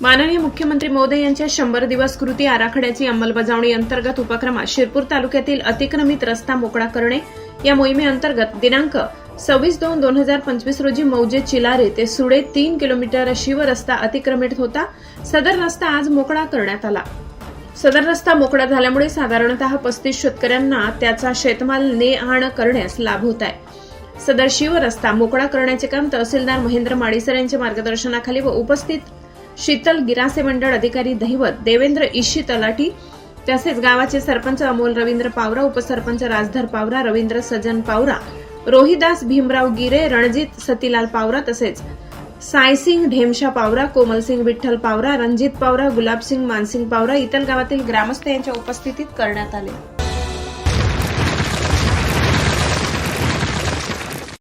माननीय मुख्यमंत्री मोदी यांच्या शंभर दिवस कृती आराखड्याची अंमलबजावणी अंतर्गत उपक्रमात शिरपूर तालुक्यातील अतिक्रमित रस्ता मोकळा करणे या मोहिमेअंतर्गत दिनांक सव्वीस दोन दोन हजार पंचवीस रोजी मौजे चिलारे ते सुडे तीन किलोमीटर शिवरस्ता अतिक्रमित होता. सदर रस्ता आज मोकळा करण्यात आला. सदर रस्ता मोकळा झाल्यामुळे साधारणतः पस्तीस शेतकऱ्यांना त्याचा शेतमाल ने आण करण्यास लाभ होत आहे. सदर शिव रस्ता मोकळा करण्याचे काम तहसीलदार महेंद्र माडीसर यांच्या मार्गदर्शनाखाली व उपस्थित शीतल गिरासे मंडळ अधिकारी दहिवत देवेंद्र इशी तलाठी तसेच गावाचे सरपंच अमोल रवींद्र पावरा उपसरपंच राजधर पावरा रवींद्र सजन पावरा रोहिदास भीमराव गिरे रणजित सतीलाल पावरा तसेच सायसिंग ढेमशा पावरा कोमलसिंग विठ्ठल पावरा रणजित पावरा गुलाबसिंग मानसिंग पावरा इतर गावातील ग्रामस्थ यांच्या उपस्थितीत करण्यात आले.